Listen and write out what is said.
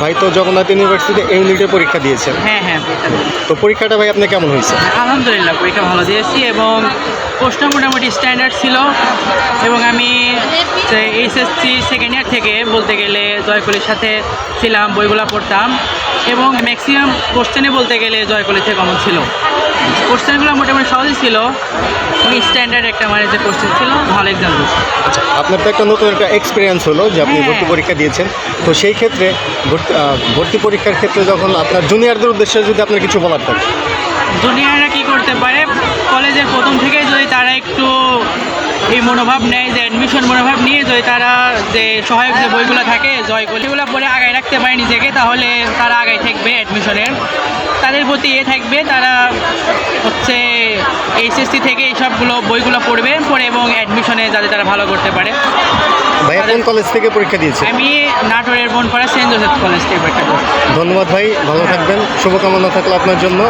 ভাই তো জগন্নাথ ইউনিভার্সিটি ইউনিটে পরীক্ষা দিয়েছেন। হ্যাঁ হ্যাঁ তো পরীক্ষাটা ভাই আপনার কেমন হয়েছে? আলহামদুলিল্লাহ পরীক্ষা ভালো দিয়েছি এবং প্রশ্ন মোটামুটি স্ট্যান্ডার্ড ছিল এবং আমি এইচএসসি সেকেন্ড ইয়ার থেকে বলতে গেলে জয়কলির সাথে ছিলাম বইগুলো পড়তাম এবং ম্যাক্সিমাম কোশ্চেনে বলতে গেলে জয়কলি থেকে কমন ছিল। কোশ্চেনগুলো মোটামুটি সহজই ছিল। স্ট্যান্ডার্ড একটা মানে যে কোশ্চেন ছিল ভালো এক্সাম আচ্ছা আপনার তো একটা নতুন একটা এক্সপিরিয়েন্স হলো যে আপনি হ্যাঁ। ভর্তি পরীক্ষা দিয়েছেন। তো সেই ক্ষেত্রে ভর্তি পরীক্ষার ক্ষেত্রে যখন আপনার জুনিয়রদের উদ্দেশ্যে যদি আপনার কিছু বলার থাকে। জুনিয়ররা কী করতে পারে? কলেজের প্রথম থেকে যদি তারা একটু এই মনোভাব নেয় যে অ্যাডমিশন মনোভাব নিয়ে যদি তারা যে সহায়ক যে বইগুলো থাকে জয় জয়গুলিগুলো পরে আগায় রাখতে পারে নিজেকে তাহলে তারা আগায় থাকবে অ্যাডমিশনের তাদের প্রতি এ থাকবে তারা হচ্ছে এইচএসসি থেকে এইসবগুলো বইগুলো পড়বে পড়ে এবং অ্যাডমিশনে যাতে তারা ভালো করতে পারে। ভাইয়া কোন কলেজ থেকে পরীক্ষা দিয়েছে আমি নাটোরের বোন পড়া সেন্ট জোসেফ কলেজ থেকে পরীক্ষা ধন্যবাদ ভাই ভালো থাকবেন শুভকামনা থাকল আপনার জন্য।